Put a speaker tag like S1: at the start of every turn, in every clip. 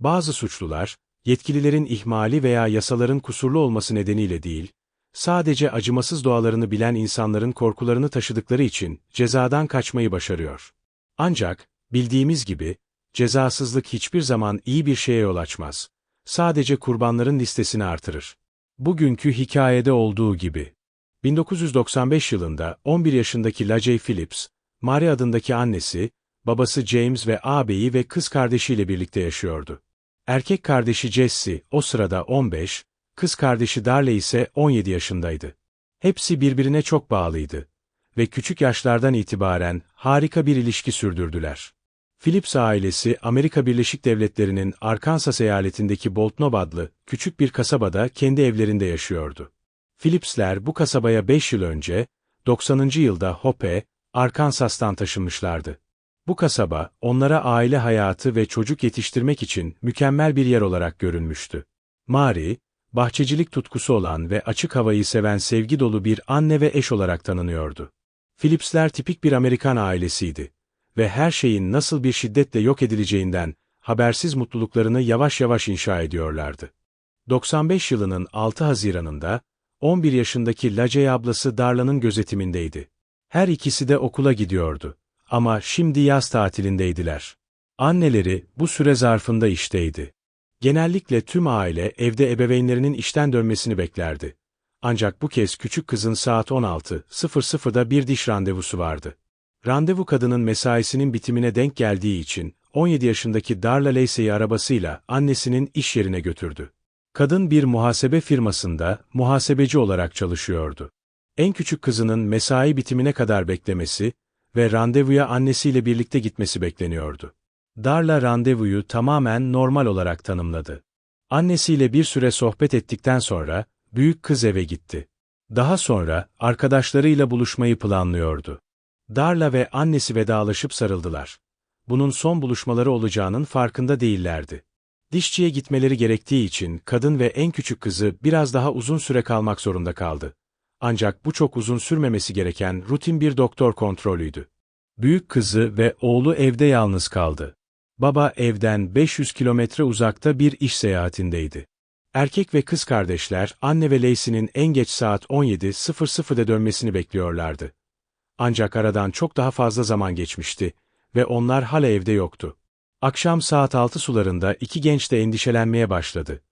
S1: Bazı suçlular, yetkililerin ihmali veya yasaların kusurlu olması nedeniyle değil, sadece acımasız doğalarını bilen insanların korkularını taşıdıkları için cezadan kaçmayı başarıyor. Ancak, bildiğimiz gibi, cezasızlık hiçbir zaman iyi bir şeye yol açmaz. Sadece kurbanların listesini artırır. Bugünkü hikayede olduğu gibi. 1995 yılında 11 yaşındaki Lajay Phillips, Mary adındaki annesi, babası James ve ağabeyi ve kız kardeşiyle birlikte yaşıyordu. Erkek kardeşi Jesse o sırada 15, kız kardeşi Darley ise 17 yaşındaydı. Hepsi birbirine çok bağlıydı ve küçük yaşlardan itibaren harika bir ilişki sürdürdüler. Phillips ailesi Amerika Birleşik Devletleri'nin Arkansas eyaletindeki Boltnow adlı küçük bir kasabada kendi evlerinde yaşıyordu. Phillips'ler bu kasabaya 5 yıl önce, 90. yılda Hope, Arkansas'tan taşınmışlardı. Bu kasaba, onlara aile hayatı ve çocuk yetiştirmek için mükemmel bir yer olarak görünmüştü. Mari, bahçecilik tutkusu olan ve açık havayı seven sevgi dolu bir anne ve eş olarak tanınıyordu. Phillips'ler tipik bir Amerikan ailesiydi ve her şeyin nasıl bir şiddetle yok edileceğinden habersiz mutluluklarını yavaş yavaş inşa ediyorlardı. 95 yılının 6 Haziran'ında 11 yaşındaki Lacey ablası Darla'nın gözetimindeydi. Her ikisi de okula gidiyordu. Ama şimdi yaz tatilindeydiler. Anneleri bu süre zarfında işteydi. Genellikle tüm aile evde ebeveynlerinin işten dönmesini beklerdi. Ancak bu kez küçük kızın saat 16.00'da bir diş randevusu vardı. Randevu kadının mesaisinin bitimine denk geldiği için 17 yaşındaki Darla Lacey'i arabasıyla annesinin iş yerine götürdü. Kadın bir muhasebe firmasında muhasebeci olarak çalışıyordu. En küçük kızının mesai bitimine kadar beklemesi ve randevuya annesiyle birlikte gitmesi bekleniyordu. Darla randevuyu tamamen normal olarak tanımladı. Annesiyle bir süre sohbet ettikten sonra, büyük kız eve gitti. Daha sonra, arkadaşlarıyla buluşmayı planlıyordu. Darla ve annesi vedalaşıp sarıldılar. Bunun son buluşmaları olacağının farkında değillerdi. Dişçiye gitmeleri gerektiği için kadın ve en küçük kızı biraz daha uzun süre kalmak zorunda kaldı. Ancak bu çok uzun sürmemesi gereken rutin bir doktor kontrolüydü. Büyük kızı ve oğlu evde yalnız kaldı. Baba evden 500 kilometre uzakta bir iş seyahatindeydi. Erkek ve kız kardeşler anne ve Lacey'nin en geç saat 17.00'de dönmesini bekliyorlardı. Ancak aradan çok daha fazla zaman geçmişti ve onlar hala evde yoktu. Akşam saat 6 sularında iki genç de endişelenmeye başladı.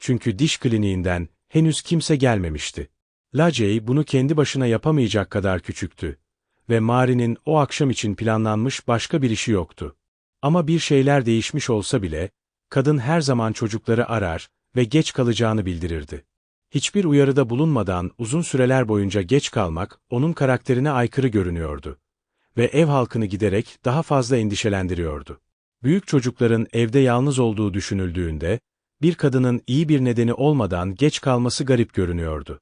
S1: Çünkü diş kliniğinden henüz kimse gelmemişti. Lacey bunu kendi başına yapamayacak kadar küçüktü ve Mari'nin o akşam için planlanmış başka bir işi yoktu. Ama bir şeyler değişmiş olsa bile, kadın her zaman çocukları arar ve geç kalacağını bildirirdi. Hiçbir uyarıda bulunmadan uzun süreler boyunca geç kalmak onun karakterine aykırı görünüyordu ve ev halkını giderek daha fazla endişelendiriyordu. Büyük çocukların evde yalnız olduğu düşünüldüğünde, bir kadının iyi bir nedeni olmadan geç kalması garip görünüyordu.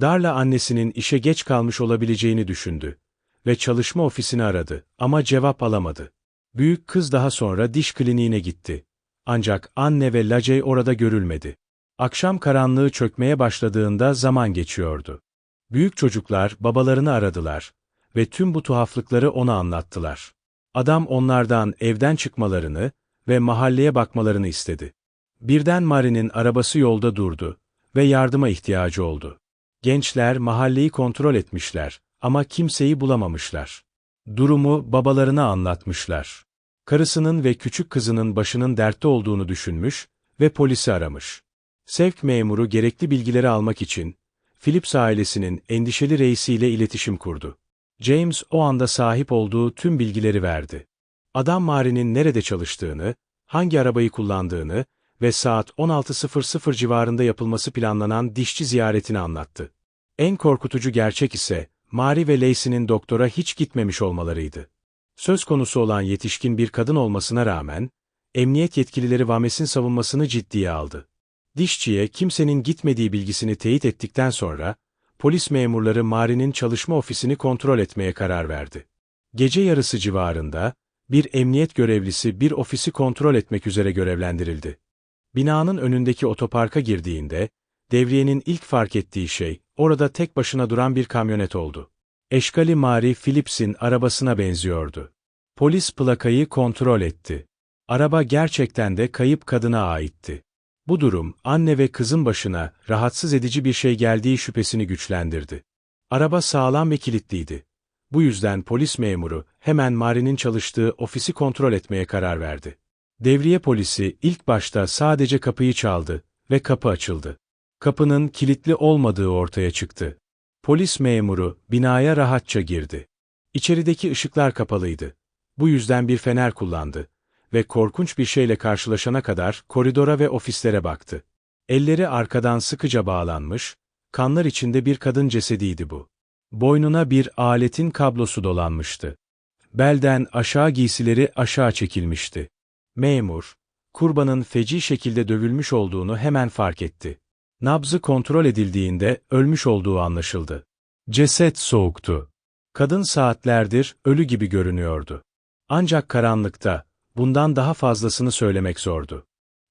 S1: Darla annesinin işe geç kalmış olabileceğini düşündü ve çalışma ofisini aradı ama cevap alamadı. Büyük kız daha sonra diş kliniğine gitti. Ancak anne ve Lacey orada görülmedi. Akşam karanlığı çökmeye başladığında zaman geçiyordu. Büyük çocuklar babalarını aradılar ve tüm bu tuhaflıkları ona anlattılar. Adam onlardan evden çıkmalarını ve mahalleye bakmalarını istedi. Birden Mari'nin arabası yolda durdu ve yardıma ihtiyacı oldu. Gençler mahalleyi kontrol etmişler ama kimseyi bulamamışlar. Durumu babalarına anlatmışlar. Karısının ve küçük kızının başının dertte olduğunu düşünmüş ve polisi aramış. Sevk memuru gerekli bilgileri almak için, Phillips ailesinin endişeli reisiyle iletişim kurdu. James o anda sahip olduğu tüm bilgileri verdi. Adam Mari'nin nerede çalıştığını, hangi arabayı kullandığını ve saat 16.00 civarında yapılması planlanan dişçi ziyaretini anlattı. En korkutucu gerçek ise, Mari ve Lacey'nin doktora hiç gitmemiş olmalarıydı. Söz konusu olan yetişkin bir kadın olmasına rağmen, emniyet yetkilileri Vames'in savunmasını ciddiye aldı. Dişçiye kimsenin gitmediği bilgisini teyit ettikten sonra, polis memurları Mari'nin çalışma ofisini kontrol etmeye karar verdi. Gece yarısı civarında, bir emniyet görevlisi bir ofisi kontrol etmek üzere görevlendirildi. Binanın önündeki otoparka girdiğinde, devriyenin ilk fark ettiği şey, orada tek başına duran bir kamyonet oldu. Eşkali Mari Phillips'in arabasına benziyordu. Polis plakayı kontrol etti. Araba gerçekten de kayıp kadına aitti. Bu durum, anne ve kızın başına rahatsız edici bir şey geldiği şüphesini güçlendirdi. Araba sağlam ve kilitliydi. Bu yüzden polis memuru hemen Mari'nin çalıştığı ofisi kontrol etmeye karar verdi. Devriye polisi ilk başta sadece kapıyı çaldı ve kapı açıldı. Kapının kilitli olmadığı ortaya çıktı. Polis memuru binaya rahatça girdi. İçerideki ışıklar kapalıydı. Bu yüzden bir fener kullandı ve korkunç bir şeyle karşılaşana kadar koridora ve ofislere baktı. Elleri arkadan sıkıca bağlanmış, kanlar içinde bir kadın cesediydi bu. Boynuna bir aletin kablosu dolanmıştı. Belden aşağı giysileri aşağı çekilmişti. Memur, kurbanın feci şekilde dövülmüş olduğunu hemen fark etti. Nabzı kontrol edildiğinde ölmüş olduğu anlaşıldı. Ceset soğuktu. Kadın saatlerdir ölü gibi görünüyordu. Ancak karanlıkta, bundan daha fazlasını söylemek zordu.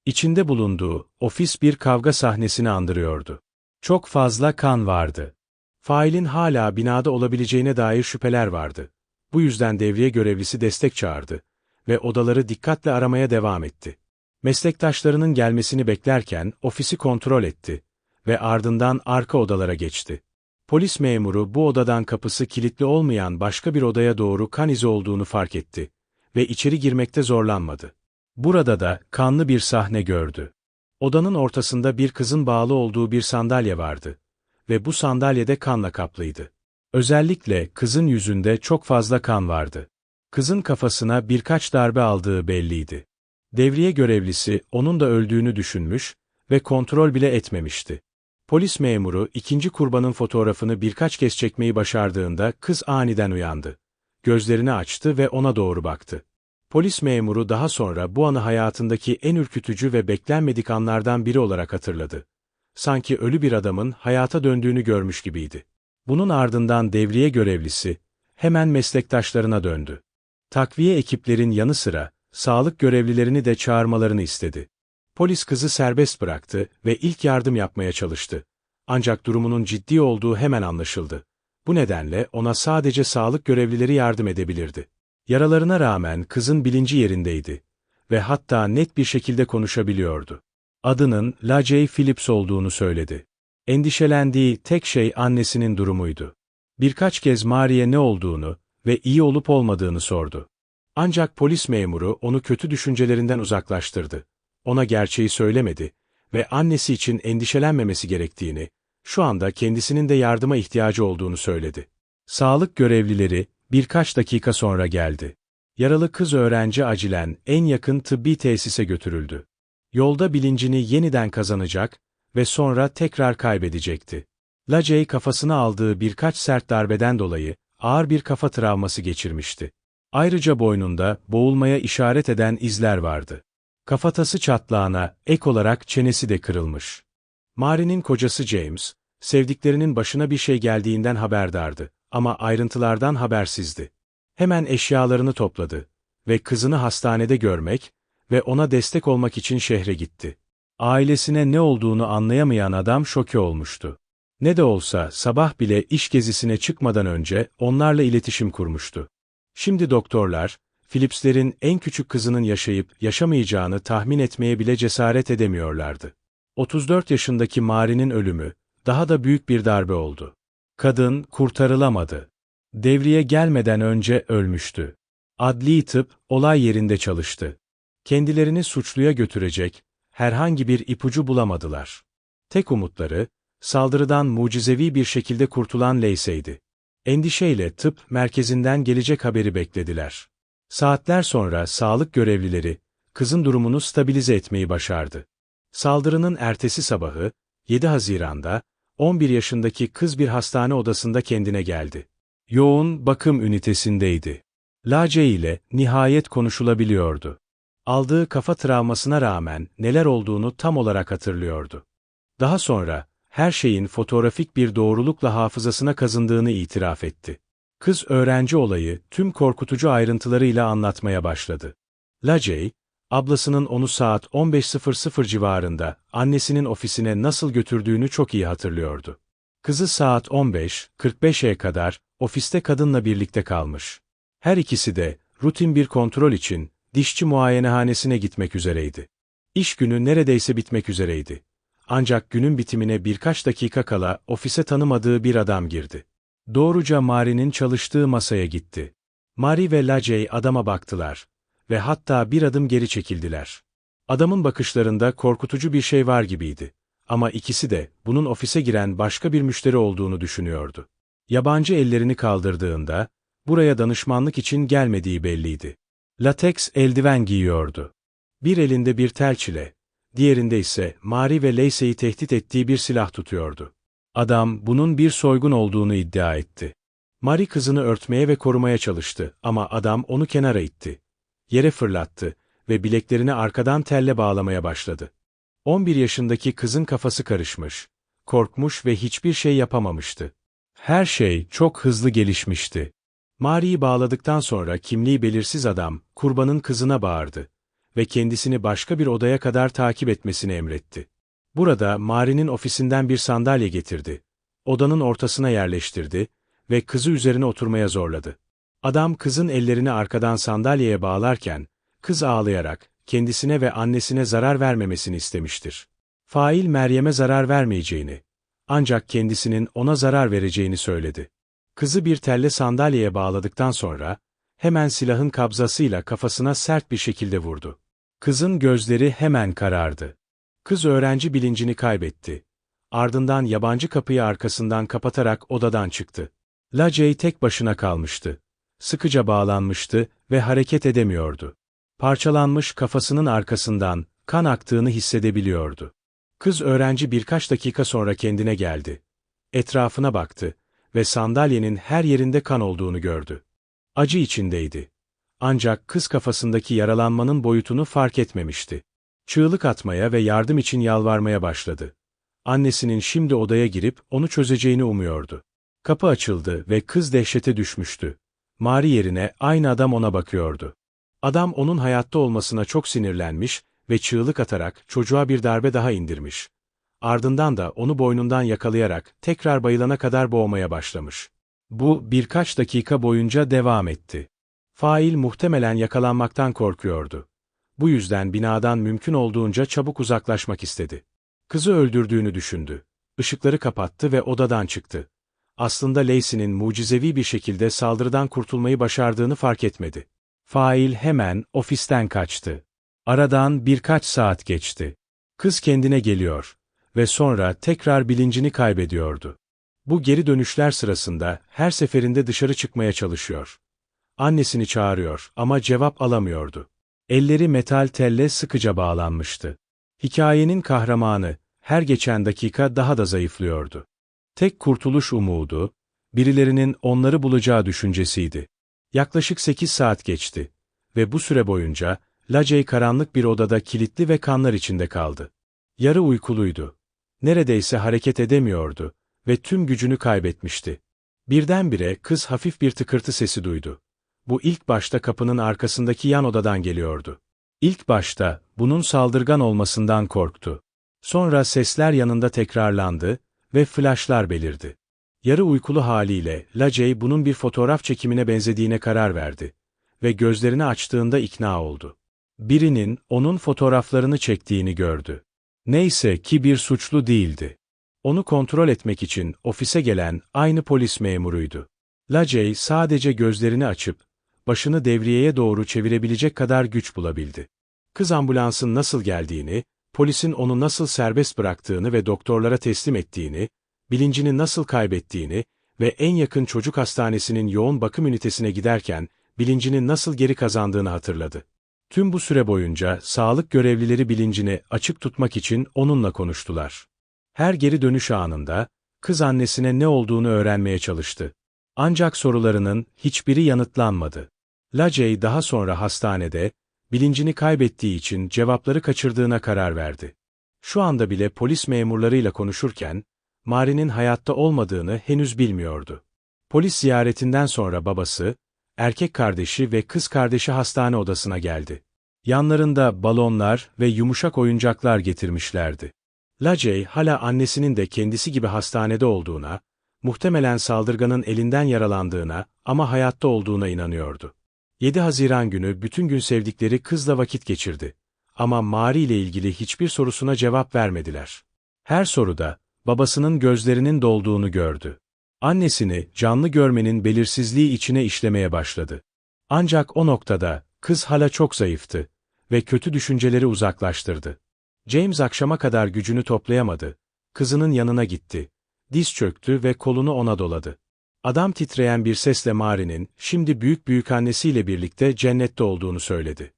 S1: İçinde bulunduğu ofis bir kavga sahnesini andırıyordu. Çok fazla kan vardı. Failin hala binada olabileceğine dair şüpheler vardı. Bu yüzden devriye görevlisi destek çağırdı ve odaları dikkatle aramaya devam etti. Meslektaşlarının gelmesini beklerken ofisi kontrol etti ve ardından arka odalara geçti. Polis memuru bu odadan kapısı kilitli olmayan başka bir odaya doğru kan izi olduğunu fark etti ve içeri girmekte zorlanmadı. Burada da kanlı bir sahne gördü. Odanın ortasında bir kızın bağlı olduğu bir sandalye vardı ve bu sandalyede kanla kaplıydı. Özellikle kızın yüzünde çok fazla kan vardı. Kızın kafasına birkaç darbe aldığı belliydi. Devriye görevlisi onun da öldüğünü düşünmüş ve kontrol bile etmemişti. Polis memuru ikinci kurbanın fotoğrafını birkaç kez çekmeyi başardığında kız aniden uyandı. Gözlerini açtı ve ona doğru baktı. Polis memuru daha sonra bu anı hayatındaki en ürkütücü ve beklenmedik anlardan biri olarak hatırladı. Sanki ölü bir adamın hayata döndüğünü görmüş gibiydi. Bunun ardından devriye görevlisi hemen meslektaşlarına döndü. Takviye ekiplerin yanı sıra sağlık görevlilerini de çağırmalarını istedi. Polis kızı serbest bıraktı ve ilk yardım yapmaya çalıştı. Ancak durumunun ciddi olduğu hemen anlaşıldı. Bu nedenle ona sadece sağlık görevlileri yardım edebilirdi. Yaralarına rağmen kızın bilinci yerindeydi ve hatta net bir şekilde konuşabiliyordu. Adının La J. Phillips olduğunu söyledi. Endişelendiği tek şey annesinin durumuydu. Birkaç kez Mary'e ne olduğunu ve iyi olup olmadığını sordu. Ancak polis memuru onu kötü düşüncelerinden uzaklaştırdı. Ona gerçeği söylemedi ve annesi için endişelenmemesi gerektiğini, şu anda kendisinin de yardıma ihtiyacı olduğunu söyledi. Sağlık görevlileri birkaç dakika sonra geldi. Yaralı kız öğrenci acilen en yakın tıbbi tesise götürüldü. Yolda bilincini yeniden kazanacak ve sonra tekrar kaybedecekti. Lacey kafasına aldığı birkaç sert darbeden dolayı ağır bir kafa travması geçirmişti. Ayrıca boynunda boğulmaya işaret eden izler vardı. Kafatası çatlağına ek olarak çenesi de kırılmış. Mary'nin kocası James, sevdiklerinin başına bir şey geldiğinden haberdardı ama ayrıntılardan habersizdi. Hemen eşyalarını topladı ve kızını hastanede görmek ve ona destek olmak için şehre gitti. Ailesine ne olduğunu anlayamayan adam şoke olmuştu. Ne de olsa sabah bile iş gezisine çıkmadan önce onlarla iletişim kurmuştu. Şimdi doktorlar, Phillips'lerin en küçük kızının yaşayıp yaşamayacağını tahmin etmeye bile cesaret edemiyorlardı. 34 yaşındaki Mari'nin ölümü, daha da büyük bir darbe oldu. Kadın kurtarılamadı. Devriye gelmeden önce ölmüştü. Adli tıp olay yerinde çalıştı. Kendilerini suçluya götürecek herhangi bir ipucu bulamadılar. Tek umutları, saldırıdan mucizevi bir şekilde kurtulan Lacey'di. Endişeyle tıp merkezinden gelecek haberi beklediler. Saatler sonra sağlık görevlileri, kızın durumunu stabilize etmeyi başardı. Saldırının ertesi sabahı, 7 Haziran'da, 11 yaşındaki kız bir hastane odasında kendine geldi. Yoğun bakım ünitesindeydi. Lace ile nihayet konuşulabiliyordu. Aldığı kafa travmasına rağmen neler olduğunu tam olarak hatırlıyordu. Daha sonra, her şeyin fotoğrafik bir doğrulukla hafızasına kazındığını itiraf etti. Kız öğrenci olayı tüm korkutucu ayrıntılarıyla anlatmaya başladı. Lacey, ablasının onu saat 15.00 civarında annesinin ofisine nasıl götürdüğünü çok iyi hatırlıyordu. Kızı saat 15.45'e kadar ofiste kadınla birlikte kalmış. Her ikisi de rutin bir kontrol için Dişçi muayenehanesine gitmek üzereydi. İş günü neredeyse bitmek üzereydi. Ancak günün bitimine birkaç dakika kala ofise tanımadığı bir adam girdi. Doğruca Mari'nin çalıştığı masaya gitti. Mari ve Lacey adama baktılar ve hatta bir adım geri çekildiler. Adamın bakışlarında korkutucu bir şey var gibiydi. Ama ikisi de bunun ofise giren başka bir müşteri olduğunu düşünüyordu. Yabancı ellerini kaldırdığında, buraya danışmanlık için gelmediği belliydi. Lateks eldiven giyiyordu. Bir elinde bir tel çile, diğerinde ise Mari ve Lacey'i tehdit ettiği bir silah tutuyordu. Adam bunun bir soygun olduğunu iddia etti. Mari kızını örtmeye ve korumaya çalıştı ama adam onu kenara itti. Yere fırlattı ve bileklerini arkadan telle bağlamaya başladı. 11 yaşındaki kızın kafası karışmış, korkmuş ve hiçbir şey yapamamıştı. Her şey çok hızlı gelişmişti. Mari'yi bağladıktan sonra kimliği belirsiz adam, kurbanın kızına bağırdı ve kendisini başka bir odaya kadar takip etmesini emretti. Burada Mari'nin ofisinden bir sandalye getirdi. Odanın ortasına yerleştirdi ve kızı üzerine oturmaya zorladı. Adam kızın ellerini arkadan sandalyeye bağlarken, kız ağlayarak, kendisine ve annesine zarar vermemesini istemiştir. Fail Meryem'e zarar vermeyeceğini, ancak kendisinin ona zarar vereceğini söyledi. Kızı bir telle sandalyeye bağladıktan sonra, hemen silahın kabzasıyla kafasına sert bir şekilde vurdu. Kızın gözleri hemen karardı. Kız öğrenci bilincini kaybetti. Ardından yabancı kapıyı arkasından kapatarak odadan çıktı. Lacey tek başına kalmıştı. Sıkıca bağlanmıştı ve hareket edemiyordu. Parçalanmış kafasının arkasından kan aktığını hissedebiliyordu. Kız öğrenci birkaç dakika sonra kendine geldi. Etrafına baktı ve sandalyenin her yerinde kan olduğunu gördü. Acı içindeydi. Ancak kız kafasındaki yaralanmanın boyutunu fark etmemişti. Çığlık atmaya ve yardım için yalvarmaya başladı. Annesinin şimdi odaya girip onu çözeceğini umuyordu. Kapı açıldı ve kız dehşete düşmüştü. Mari yerine aynı adam ona bakıyordu. Adam onun hayatta olmasına çok sinirlenmiş ve çığlık atarak çocuğa bir darbe daha indirmiş. Ardından da onu boynundan yakalayarak tekrar bayılana kadar boğmaya başlamış. Bu birkaç dakika boyunca devam etti. Fail muhtemelen yakalanmaktan korkuyordu. Bu yüzden binadan mümkün olduğunca çabuk uzaklaşmak istedi. Kızı öldürdüğünü düşündü. Işıkları kapattı ve odadan çıktı. Aslında Lacey'nin mucizevi bir şekilde saldırıdan kurtulmayı başardığını fark etmedi. Fail hemen ofisten kaçtı. Aradan birkaç saat geçti. Kız kendine geliyor ve sonra tekrar bilincini kaybediyordu. Bu geri dönüşler sırasında her seferinde dışarı çıkmaya çalışıyor. Annesini çağırıyor ama cevap alamıyordu. Elleri metal telle sıkıca bağlanmıştı. Hikayenin kahramanı her geçen dakika daha da zayıflıyordu. Tek kurtuluş umudu, birilerinin onları bulacağı düşüncesiydi. Yaklaşık 8 saat geçti ve bu süre boyunca Lacey karanlık bir odada kilitli ve kanlar içinde kaldı. Yarı uykuluydu. Neredeyse hareket edemiyordu ve tüm gücünü kaybetmişti. Birdenbire kız hafif bir tıkırtı sesi duydu. Bu ilk başta kapının arkasındaki yan odadan geliyordu. İlk başta bunun saldırgan olmasından korktu. Sonra sesler yanında tekrarlandı ve flaşlar belirdi. Yarı uykulu haliyle Lacey bunun bir fotoğraf çekimine benzediğine karar verdi ve gözlerini açtığında ikna oldu. Birinin onun fotoğraflarını çektiğini gördü. Neyse ki bir suçlu değildi. Onu kontrol etmek için ofise gelen aynı polis memuruydu. Lacey sadece gözlerini açıp, başını devriyeye doğru çevirebilecek kadar güç bulabildi. Kız ambulansın nasıl geldiğini, polisin onu nasıl serbest bıraktığını ve doktorlara teslim ettiğini, bilincini nasıl kaybettiğini ve en yakın çocuk hastanesinin yoğun bakım ünitesine giderken bilincini nasıl geri kazandığını hatırladı. Tüm bu süre boyunca sağlık görevlileri bilincini açık tutmak için onunla konuştular. Her geri dönüş anında, kız annesine ne olduğunu öğrenmeye çalıştı. Ancak sorularının hiçbiri yanıtlanmadı. Lacey daha sonra hastanede, bilincini kaybettiği için cevapları kaçırdığına karar verdi. Şu anda bile polis memurlarıyla konuşurken, Mari'nin hayatta olmadığını henüz bilmiyordu. Polis ziyaretinden sonra babası, erkek kardeşi ve kız kardeşi hastane odasına geldi. Yanlarında balonlar ve yumuşak oyuncaklar getirmişlerdi. Lacey hala annesinin de kendisi gibi hastanede olduğuna, muhtemelen saldırganın elinden yaralandığına ama hayatta olduğuna inanıyordu. 7 Haziran günü bütün gün sevdikleri kızla vakit geçirdi. Ama Mari ile ilgili hiçbir sorusuna cevap vermediler. Her soruda, babasının gözlerinin dolduğunu gördü. Annesini canlı görmenin belirsizliği içine işlemeye başladı. Ancak o noktada, kız hala çok zayıftı ve kötü düşünceleri uzaklaştırdı. James akşama kadar gücünü toplayamadı. Kızının yanına gitti. Diz çöktü ve kolunu ona doladı. Adam titreyen bir sesle Mari'nin, şimdi büyük büyükannesiyle birlikte cennette olduğunu söyledi.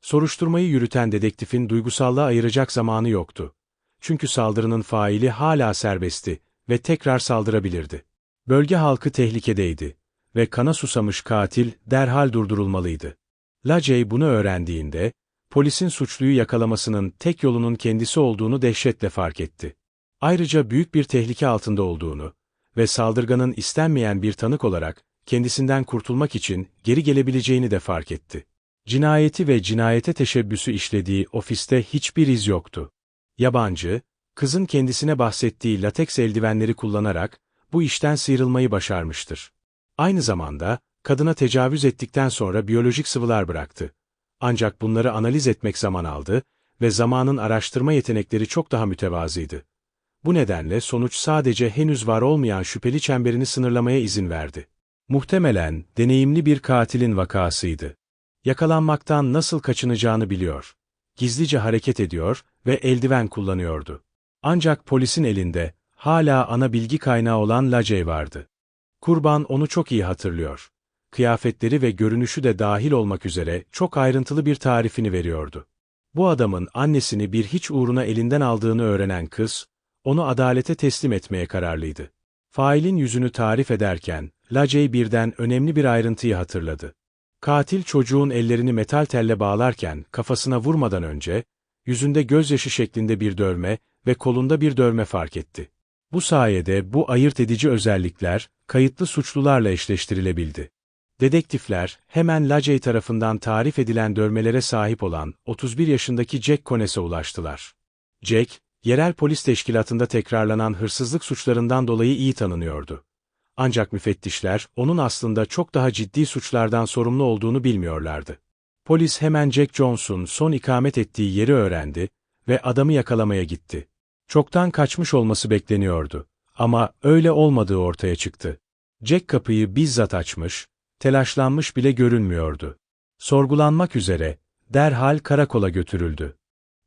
S1: Soruşturmayı yürüten dedektifin duygusallığa ayıracak zamanı yoktu. Çünkü saldırının faili hala serbestti ve tekrar saldırabilirdi. Bölge halkı tehlikedeydi ve kana susamış katil derhal durdurulmalıydı. Lacey bunu öğrendiğinde, polisin suçluyu yakalamasının tek yolunun kendisi olduğunu dehşetle fark etti. Ayrıca büyük bir tehlike altında olduğunu ve saldırganın istenmeyen bir tanık olarak kendisinden kurtulmak için geri gelebileceğini de fark etti. Cinayeti ve cinayete teşebbüsü işlediği ofiste hiçbir iz yoktu. Yabancı, kızın kendisine bahsettiği lateks eldivenleri kullanarak bu işten sıyrılmayı başarmıştır. Aynı zamanda, kadına tecavüz ettikten sonra biyolojik sıvılar bıraktı. Ancak bunları analiz etmek zaman aldı ve zamanın araştırma yetenekleri çok daha mütevazıydı. Bu nedenle sonuç sadece henüz var olmayan şüpheli çemberini sınırlamaya izin verdi. Muhtemelen deneyimli bir katilin vakasıydı. Yakalanmaktan nasıl kaçınacağını biliyor. Gizlice hareket ediyor ve eldiven kullanıyordu. Ancak polisin elinde hala ana bilgi kaynağı olan Lacey vardı. Kurban onu çok iyi hatırlıyor. Kıyafetleri ve görünüşü de dahil olmak üzere çok ayrıntılı bir tarifini veriyordu. Bu adamın annesini bir hiç uğruna elinden aldığını öğrenen kız, onu adalete teslim etmeye kararlıydı. Failin yüzünü tarif ederken, Lacey birden önemli bir ayrıntıyı hatırladı. Katil çocuğun ellerini metal telle bağlarken kafasına vurmadan önce, yüzünde gözyaşı şeklinde bir dövme ve kolunda bir dövme fark etti. Bu sayede bu ayırt edici özellikler, kayıtlı suçlularla eşleştirilebildi. Dedektifler, hemen Lacey tarafından tarif edilen dövmelere sahip olan 31 yaşındaki Jack Cones'e ulaştılar. Jack, yerel polis teşkilatında tekrarlanan hırsızlık suçlarından dolayı iyi tanınıyordu. Ancak müfettişler, onun aslında çok daha ciddi suçlardan sorumlu olduğunu bilmiyorlardı. Polis hemen Jack Jones'un son ikamet ettiği yeri öğrendi ve adamı yakalamaya gitti. Çoktan kaçmış olması bekleniyordu. Ama öyle olmadığı ortaya çıktı. Jack kapıyı bizzat açmış, telaşlanmış bile görünmüyordu. Sorgulanmak üzere, derhal karakola götürüldü.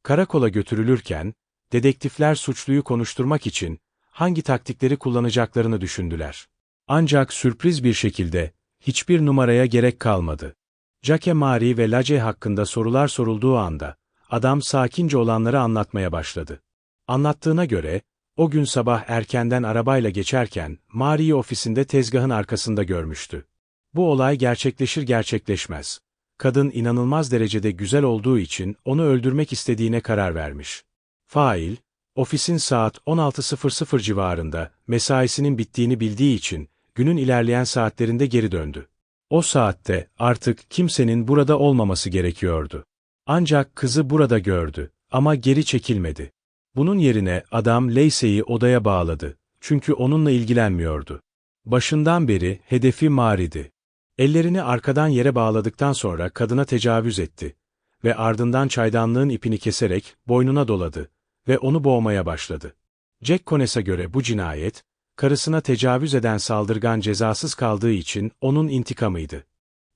S1: Karakola götürülürken, dedektifler suçluyu konuşturmak için hangi taktikleri kullanacaklarını düşündüler. Ancak sürpriz bir şekilde, hiçbir numaraya gerek kalmadı. Jacques Marie ve Lace hakkında sorular sorulduğu anda, adam sakince olanları anlatmaya başladı. Anlattığına göre, o gün sabah erkenden arabayla geçerken, Marie'yi ofisinde tezgahın arkasında görmüştü. Bu olay gerçekleşir gerçekleşmez. Kadın inanılmaz derecede güzel olduğu için onu öldürmek istediğine karar vermiş. Fail, ofisin saat 16.00 civarında mesaisinin bittiğini bildiği için günün ilerleyen saatlerinde geri döndü. O saatte artık kimsenin burada olmaması gerekiyordu. Ancak kızı burada gördü ama geri çekilmedi. Bunun yerine adam Lacey'i odaya bağladı. Çünkü onunla ilgilenmiyordu. Başından beri hedefi Mari'di. Ellerini arkadan yere bağladıktan sonra kadına tecavüz etti ve ardından çaydanlığın ipini keserek boynuna doladı ve onu boğmaya başladı. Jack Cones'a göre bu cinayet, karısına tecavüz eden saldırgan cezasız kaldığı için onun intikamıydı.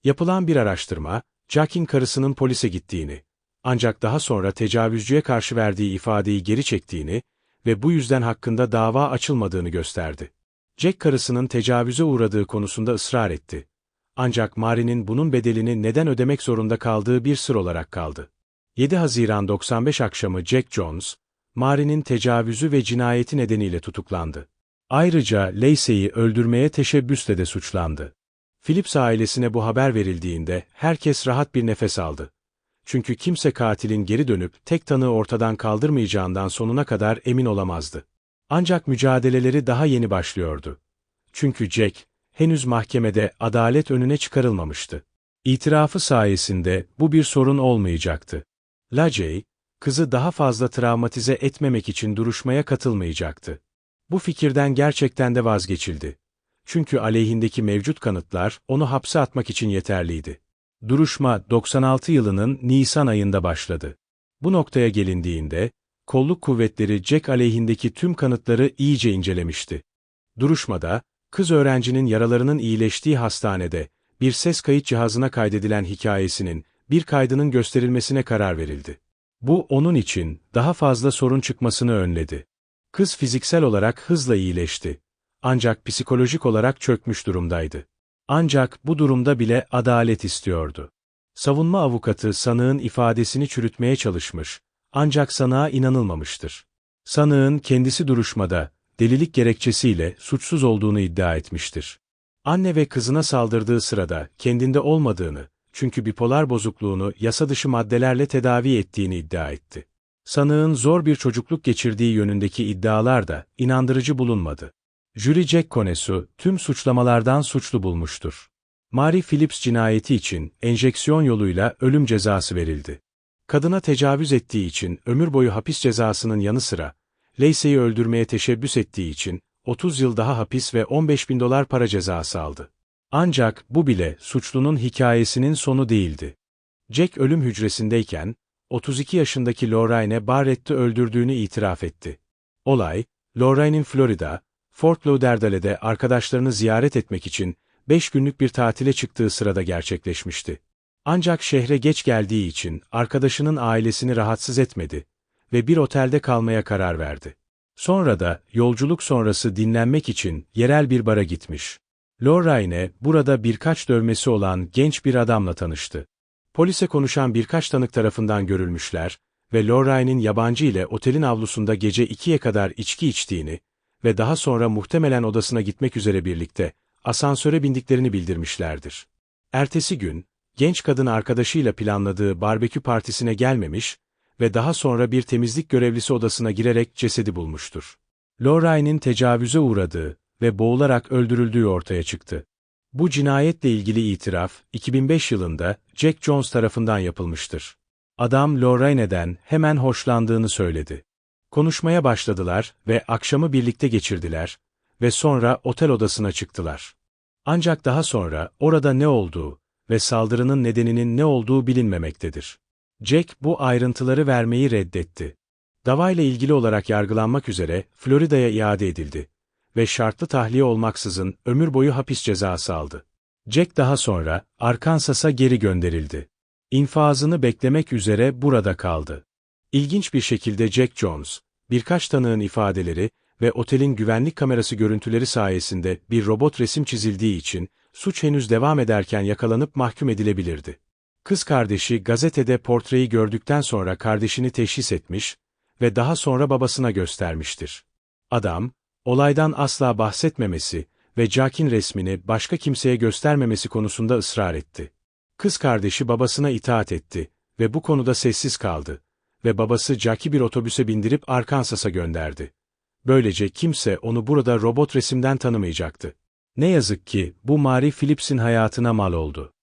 S1: Yapılan bir araştırma, Jack'in karısının polise gittiğini, ancak daha sonra tecavüzcüye karşı verdiği ifadeyi geri çektiğini ve bu yüzden hakkında dava açılmadığını gösterdi. Jack karısının tecavüze uğradığı konusunda ısrar etti. Ancak Mari'nin bunun bedelini neden ödemek zorunda kaldığı bir sır olarak kaldı. 7 Haziran 95 akşamı Jack Jones, Mari'nin tecavüzü ve cinayeti nedeniyle tutuklandı. Ayrıca Lacey'i öldürmeye teşebbüsle de suçlandı. Phillips ailesine bu haber verildiğinde herkes rahat bir nefes aldı. Çünkü kimse katilin geri dönüp tek tanığı ortadan kaldırmayacağından sonuna kadar emin olamazdı. Ancak mücadeleleri daha yeni başlıyordu. Çünkü Jack, henüz mahkemede adalet önüne çıkarılmamıştı. İtirafı sayesinde bu bir sorun olmayacaktı. Lacey, kızı daha fazla travmatize etmemek için duruşmaya katılmayacaktı. Bu fikirden gerçekten de vazgeçildi. Çünkü aleyhindeki mevcut kanıtlar onu hapse atmak için yeterliydi. Duruşma 96 yılının Nisan ayında başladı. Bu noktaya gelindiğinde, kolluk kuvvetleri Jack aleyhindeki tüm kanıtları iyice incelemişti. Duruşmada, kız öğrencinin yaralarının iyileştiği hastanede, bir ses kayıt cihazına kaydedilen hikayesinin, bir kaydının gösterilmesine karar verildi. Bu onun için daha fazla sorun çıkmasını önledi. Kız fiziksel olarak hızla iyileşti. Ancak psikolojik olarak çökmüş durumdaydı. Ancak bu durumda bile adalet istiyordu. Savunma avukatı sanığın ifadesini çürütmeye çalışmış, ancak sanığa inanılmamıştır. Sanığın kendisi duruşmada, delilik gerekçesiyle suçsuz olduğunu iddia etmiştir. Anne ve kızına saldırdığı sırada kendinde olmadığını, çünkü bipolar bozukluğunu yasa dışı maddelerle tedavi ettiğini iddia etti. Sanığın zor bir çocukluk geçirdiği yönündeki iddialar da inandırıcı bulunmadı. Jüri Jack Konesu tüm suçlamalardan suçlu bulmuştur. Mary Phillips cinayeti için enjeksiyon yoluyla ölüm cezası verildi. Kadına tecavüz ettiği için ömür boyu hapis cezasının yanı sıra, Lacey'i öldürmeye teşebbüs ettiği için 30 yıl daha hapis ve 15 bin dolar para cezası aldı. Ancak bu bile suçlunun hikayesinin sonu değildi. Jack ölüm hücresindeyken, 32 yaşındaki Lorraine Barrett'i öldürdüğünü itiraf etti. Olay, Lorraine'in Florida, Fort Lauderdale'de arkadaşlarını ziyaret etmek için 5 günlük bir tatile çıktığı sırada gerçekleşmişti. Ancak şehre geç geldiği için arkadaşının ailesini rahatsız etmedi ve bir otelde kalmaya karar verdi. Sonra da yolculuk sonrası dinlenmek için yerel bir bara gitmiş. Lorraine burada birkaç dövmesi olan genç bir adamla tanıştı. Polise konuşan birkaç tanık tarafından görülmüşler ve Lorraine'in yabancı ile otelin avlusunda gece ikiye kadar içki içtiğini ve daha sonra muhtemelen odasına gitmek üzere birlikte asansöre bindiklerini bildirmişlerdir. Ertesi gün, genç kadın arkadaşıyla planladığı barbekü partisine gelmemiş ve daha sonra bir temizlik görevlisi odasına girerek cesedi bulmuştur. Lorraine'in tecavüze uğradığı ve boğularak öldürüldüğü ortaya çıktı. Bu cinayetle ilgili itiraf, 2005 yılında Jack Jones tarafından yapılmıştır. Adam Lorraine'den hemen hoşlandığını söyledi. Konuşmaya başladılar ve akşamı birlikte geçirdiler ve sonra otel odasına çıktılar. Ancak daha sonra orada ne olduğu ve saldırının nedeninin ne olduğu bilinmemektedir. Jack bu ayrıntıları vermeyi reddetti. Davayla ilgili olarak yargılanmak üzere Florida'ya iade edildi ve şartlı tahliye olmaksızın ömür boyu hapis cezası aldı. Jack daha sonra Arkansas'a geri gönderildi. İnfazını beklemek üzere burada kaldı. İlginç bir şekilde Jack Jones, birkaç tanığın ifadeleri ve otelin güvenlik kamerası görüntüleri sayesinde bir robot resim çizildiği için suç henüz devam ederken yakalanıp mahkum edilebilirdi. Kız kardeşi gazetede portreyi gördükten sonra kardeşini teşhis etmiş ve daha sonra babasına göstermiştir. Adam, olaydan asla bahsetmemesi ve Jack'in resmini başka kimseye göstermemesi konusunda ısrar etti. Kız kardeşi babasına itaat etti ve bu konuda sessiz kaldı ve babası Jack'i bir otobüse bindirip Arkansas'a gönderdi. Böylece kimse onu burada robot resimden tanımayacaktı. Ne yazık ki bu Mary Phillips'in hayatına mal oldu.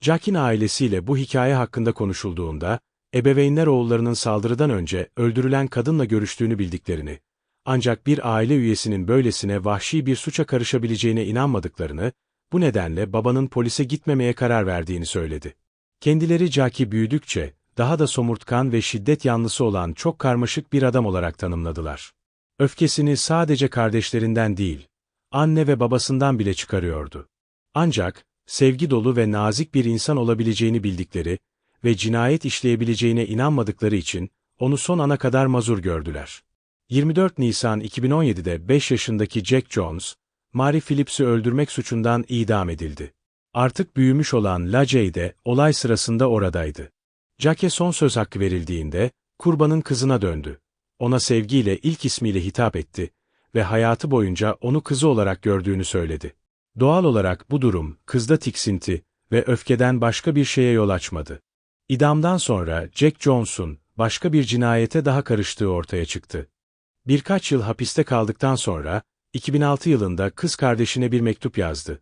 S1: Jack'in ailesiyle bu hikaye hakkında konuşulduğunda, ebeveynler oğullarının saldırıdan önce öldürülen kadınla görüştüğünü bildiklerini, ancak bir aile üyesinin böylesine vahşi bir suça karışabileceğine inanmadıklarını, bu nedenle babanın polise gitmemeye karar verdiğini söyledi. Kendileri Jackie büyüdükçe, daha da somurtkan ve şiddet yanlısı olan çok karmaşık bir adam olarak tanımladılar. Öfkesini sadece kardeşlerinden değil, anne ve babasından bile çıkarıyordu. Ancak, sevgi dolu ve nazik bir insan olabileceğini bildikleri ve cinayet işleyebileceğine inanmadıkları için, onu son ana kadar mazur gördüler. 24 Nisan 2017'de 5 yaşındaki Jack Jones, Mary Phillips'i öldürmek suçundan idam edildi. Artık büyümüş olan Lajay de olay sırasında oradaydı. Jack'e son söz hakkı verildiğinde, kurbanın kızına döndü. Ona sevgiyle ilk ismiyle hitap etti ve hayatı boyunca onu kızı olarak gördüğünü söyledi. Doğal olarak bu durum, kızda tiksinti ve öfkeden başka bir şeye yol açmadı. İdamdan sonra Jack Jones'un başka bir cinayete daha karıştığı ortaya çıktı. Birkaç yıl hapiste kaldıktan sonra, 2006 yılında kız kardeşine bir mektup yazdı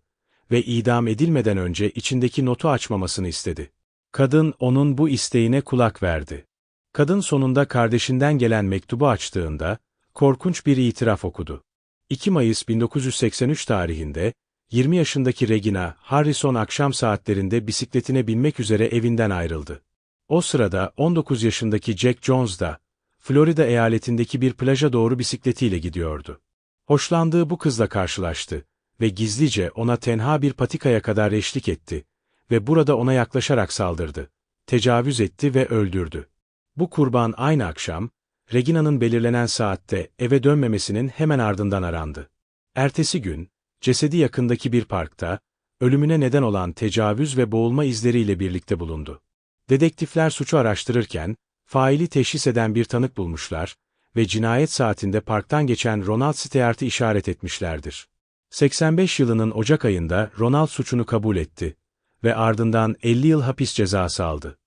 S1: ve idam edilmeden önce içindeki notu açmamasını istedi. Kadın onun bu isteğine kulak verdi. Kadın sonunda kardeşinden gelen mektubu açtığında, korkunç bir itiraf okudu. 2 Mayıs 1983 tarihinde, 20 yaşındaki Regina, Harrison akşam saatlerinde bisikletine binmek üzere evinden ayrıldı. O sırada 19 yaşındaki Jack Jones da, Florida eyaletindeki bir plaja doğru bisikletiyle gidiyordu. Hoşlandığı bu kızla karşılaştı ve gizlice ona tenha bir patikaya kadar eşlik etti ve burada ona yaklaşarak saldırdı, tecavüz etti ve öldürdü. Bu kurban aynı akşam, Regina'nın belirlenen saatte eve dönmemesinin hemen ardından arandı. Ertesi gün, cesedi yakındaki bir parkta, ölümüne neden olan tecavüz ve boğulma izleriyle birlikte bulundu. Dedektifler suçu araştırırken, faili teşhis eden bir tanık bulmuşlar ve cinayet saatinde parktan geçen Ronald Steart'ı işaret etmişlerdir. 85 yılının Ocak ayında Ronald suçunu kabul etti ve ardından 50 yıl hapis cezası aldı.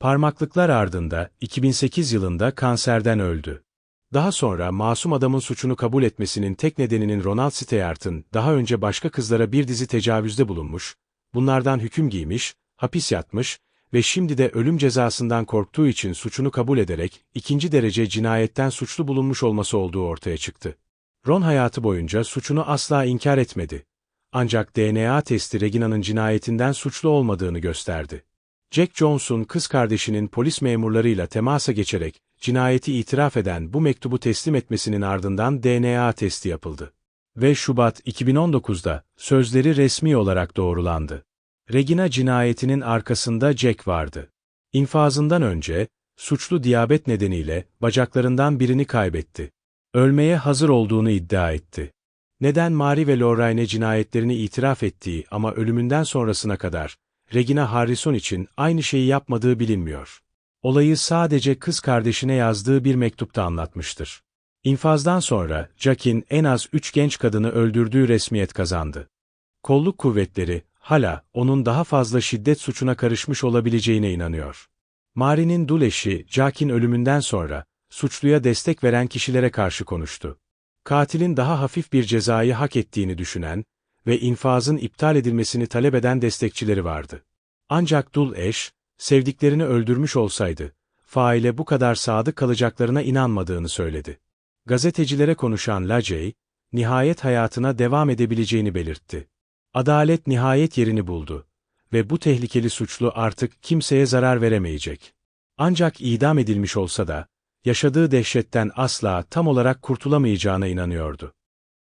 S1: Parmaklıklar ardında 2008 yılında kanserden öldü. Daha sonra masum adamın suçunu kabul etmesinin tek nedeninin Ronald Steart'ın daha önce başka kızlara bir dizi tecavüzde bulunmuş, bunlardan hüküm giymiş, hapis yatmış ve şimdi de ölüm cezasından korktuğu için suçunu kabul ederek ikinci derece cinayetten suçlu bulunmuş olması olduğu ortaya çıktı. Ron hayatı boyunca suçunu asla inkar etmedi. Ancak DNA testi Regina'nın cinayetinden suçlu olmadığını gösterdi. Jack Jones'un kız kardeşinin polis memurlarıyla temasa geçerek cinayeti itiraf eden bu mektubu teslim etmesinin ardından DNA testi yapıldı. Ve Şubat 2019'da sözleri resmi olarak doğrulandı. Regina cinayetinin arkasında Jack vardı. İnfazından önce, suçlu diyabet nedeniyle bacaklarından birini kaybetti. Ölmeye hazır olduğunu iddia etti. Neden Mari ve Lorraine cinayetlerini itiraf ettiği ama ölümünden sonrasına kadar, Regina Harrison için aynı şeyi yapmadığı bilinmiyor. Olayı sadece kız kardeşine yazdığı bir mektupta anlatmıştır. İnfazdan sonra Jack'in en az üç genç kadını öldürdüğü resmiyet kazandı. Kolluk kuvvetleri, hala onun daha fazla şiddet suçuna karışmış olabileceğine inanıyor. Mari'nin dul eşi Jack'in ölümünden sonra, suçluya destek veren kişilere karşı konuştu. Katilin daha hafif bir cezayı hak ettiğini düşünen ve infazın iptal edilmesini talep eden destekçileri vardı. Ancak dul eş, sevdiklerini öldürmüş olsaydı, faile bu kadar sadık kalacaklarına inanmadığını söyledi. Gazetecilere konuşan Lacey, nihayet hayatına devam edebileceğini belirtti. Adalet nihayet yerini buldu ve bu tehlikeli suçlu artık kimseye zarar veremeyecek. Ancak idam edilmiş olsa da, yaşadığı dehşetten asla tam olarak kurtulamayacağına inanıyordu.